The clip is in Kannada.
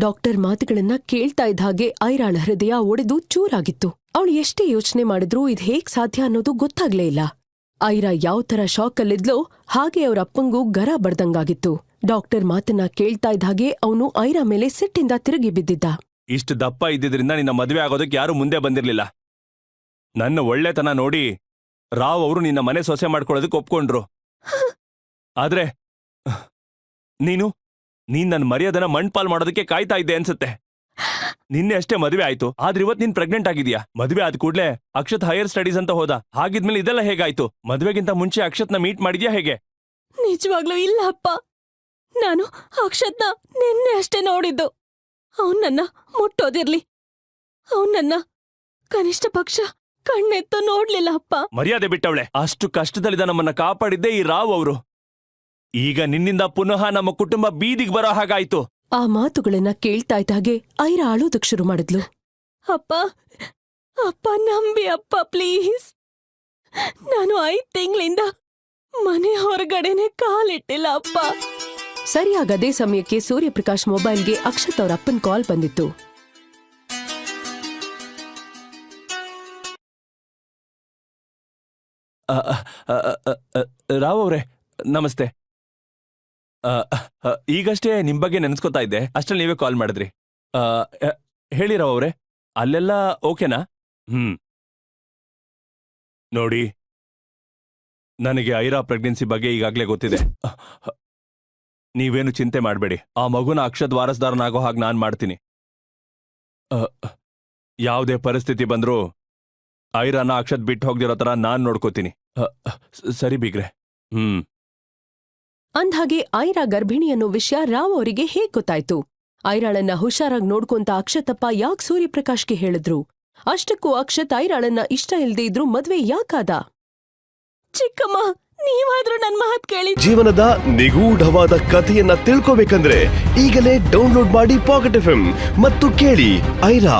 ಡಾಕ್ಟರ್ ಮಾತುಗಳನ್ನ ಕೇಳ್ತಾ ಇದ್ದ ಹಾಗೆ ಐರಾಳ ಹೃದಯ ಒಡೆದು ಚೂರಾಗಿತ್ತು. ಅವಳು ಎಷ್ಟೇ ಯೋಚನೆ ಮಾಡಿದ್ರೂ ಇದು ಹೇಗ್ ಸಾಧ್ಯ ಅನ್ನೋದು ಗೊತ್ತಾಗ್ಲೇ ಇಲ್ಲ. ಐರಾ ಯಾವ ತರ ಶಾಕಲ್ಲಿದ್ಲೋ ಹಾಗೆ ಅವ್ರ ಅಪ್ಪಂಗೂ ಗರ ಬಡ್ದಂಗಾಗಿತ್ತು ಡಾಕ್ಟರ್ ಮಾತನ್ನ ಕೇಳ್ತಾ ಇದ್ದ ಹಾಗೆ ಅವನು ಐರಾ ಮೇಲೆ ಸಿಟ್ಟಿಂದ ತಿರುಗಿ ಬಿದ್ದಿದ್ದ. ಇಷ್ಟು ದಪ್ಪ ಇದ್ದಿದ್ರಿಂದ ನಿನ್ನ ಮದುವೆ ಆಗೋದಕ್ಕೆ ಯಾರು ಮುಂದೆ ಬಂದಿರ್ಲಿಲ್ಲ. ನನ್ನ ಒಳ್ಳೆತನ ನೋಡಿ ರಾವ್ ಅವರು ನಿನ್ನ ಮನೆ ಸೊಸೆ ಮಾಡ್ಕೊಳ್ಳೋದಕ್ಕೆ ಒಪ್ಕೊಂಡ್ರು. ಆದ್ರೆ ನೀನು? ನೀನ್ ನನ್ನ ಮರ್ಯಾದನ ಮಣ್ಪಾಲ್ ಮಾಡೋದಕ್ಕೆ ಕಾಯ್ತಾ ಇದ್ದೆ ಅನ್ಸುತ್ತೆ. ನಿನ್ನೆ ಅಷ್ಟೇ ಮದುವೆ ಆಯ್ತು. ಆದ್ರೆ ಇವತ್ ನೀನ್ ಪ್ರೆಗ್ನೆಂಟ್ ಆಗಿದ್ಯಾ ಮದುವೆ ಆದ ಕೂಡ್ಲೆ ಅಕ್ಷತ್ ಹೈಯರ್ ಸ್ಟಡೀಸ್ ಅಂತ ಹೋದ. ಹಾಗಿದ್ಮೇಲೆ ಇದೆಲ್ಲ ಹೇಗಾಯ್ತು? ಮದುವೆಗಿಂತ ಮುಂಚೆ ಅಕ್ಷತ್ನ ಮೀಟ್ ಮಾಡಿದ್ಯಾ ಹೇಗೆ? ನಿಜವಾಗ್ಲೂ ಇಲ್ಲ ಅಪ್ಪ ನಾನು ಅಕ್ಷತ್ನ ನಿನ್ನೆ ಅಷ್ಟೇ ನೋಡಿದ್ದು. ಅವನನ್ನ ನನ್ನ ಮುಟ್ಟೋದಿರ್ಲಿ. ಅವನನ್ನ ನನ್ನ ಕನಿಷ್ಠ ಪಕ್ಷ ಕಣ್ಣೆತ್ತು ನೋಡ್ಲಿಲ್ಲ ಅಪ್ಪ ಮರ್ಯಾದೆ ಬಿಟ್ಟವಳೆ. ಅಷ್ಟು ಕಷ್ಟದಲ್ಲಿದ್ದ ನಮ್ಮನ್ನ ಕಾಪಾಡಿದ್ದೇ ಈ ರಾವ್ ಅವರು. ಈಗ ನಿನ್ನಿಂದ ಪುನಃ ನಮ್ಮ ಕುಟುಂಬ ಬೀದಿಗೆ ಬರೋ ಹಾಗಾಯ್ತು. ಆ ಮಾತುಗಳನ್ನ ಕೇಳ್ತಾ ಇದ್ದಾಗೆ ಐರ ಅಳೋದಕ್ ಶುರು ಮಾಡಿದ್ಲು. ಅಪ್ಪ ಅಪ್ಪ ನಂಬಿ ಅಪ್ಪ ಪ್ಲೀಸ್. ನಾನು ಐದ್ ತಿಂಗಳಿಂದ ಮನೆ ಹೊರಗಡೆನೆ ಕಾಲಿಟ್ಟಿಲ್ಲ ಅಪ್ಪ. ಸರಿಯಾಗ ಅದೇ ಸಮಯಕ್ಕೆ ಸೂರ್ಯಪ್ರಕಾಶ್ ಮೊಬೈಲ್ಗೆ ಅಕ್ಷತ್ ಅವ್ರ ಅಪ್ಪನ್ ಕಾಲ್ ಬಂದಿತ್ತು. ರಾವ್ ಅವ್ರೆ ನಮಸ್ತೆ. ಈಗಷ್ಟೇ ನಿಮ್ ಬಗ್ಗೆ ನೆನ್ಸ್ಕೊತಾ ಇದ್ದೆ. ಅಷ್ಟ್ರಲ್ಲಿ ನೀವೇ ಕಾಲ್ ಮಾಡಿದ್ರಿ. ಅ, ಅ, ಹೇಳಿ ರಾವ್ ಅವ್ರೆ ಅಲ್ಲೆಲ್ಲ ಓಕೆನಾ? ಹ್ಮ್. ನೋಡಿ. ನನಗೆ ಐರಾ ಪ್ರೆಗ್ನೆನ್ಸಿ ಬಗ್ಗೆ ಈಗಾಗ್ಲೇ ಗೊತ್ತಿದೆ. ನೀವೇನು ಚಿಂತೆ ಮಾಡಬೇಡಿ. ಆ ಮಗುನ ಅಕ್ಷತ್ ವಾರಸ್ದಾರನಾಗೋ ಹಾಗೆ ನಾನ್ ಮಾಡ್ತೀನಿ. ಯಾವುದೇ ಪರಿಸ್ಥಿತಿ ಬಂದ್ರೂ ಐರಾನ ಅಕ್ಷತ್ ಬಿಟ್ಟು ಹೋಗ್ದಿರೋ ತರ ನಾನ್ ನೋಡ್ಕೋತೀನಿ. ಸರಿ ಬಿಗ್ರೆ. ಹ್ಮ್. ಅಂದ್ಹಾಗೆ ಐರಾ ಗರ್ಭಿಣಿ ಅನ್ನೋ ವಿಷಯ ರಾವ್ ಅವರಿಗೆ ಹೇಗ್ ಗೊತ್ತಾಯ್ತು? ಐರಾಳನ್ನ ಹುಷಾರಾಗ್ ನೋಡ್ಕೊಂತ ಅಕ್ಷತಪ್ಪ ಯಾಕ್ ಸೂರ್ಯಪ್ರಕಾಶ್ಗೆ ಹೇಳಿದ್ರು? ಅಷ್ಟಕ್ಕೂ ಅಕ್ಷತ್ ಐರಾಳನ್ನ ಇಷ್ಟ ಇಲ್ದೇ ಇದ್ರು ಮದ್ವೆ ಯಾಕಾದ? ಚಿಕ್ಕಮ್ಮ, ನೀವಾದ್ರೂ ನನ್ ಮಾತ್ ಕೇಳಿ ಜೀವನದ ನಿಗೂಢವಾದ ಕಥೆಯನ್ನ ತಿಳ್ಕೋಬೇಕಂದ್ರೆ ಈಗಲೇ ಡೌನ್ಲೋಡ್ ಮಾಡಿ ಪಾಕೆಟ್ ಎಫ್ ಮತ್ತು ಕೇಳಿ ಐರಾ.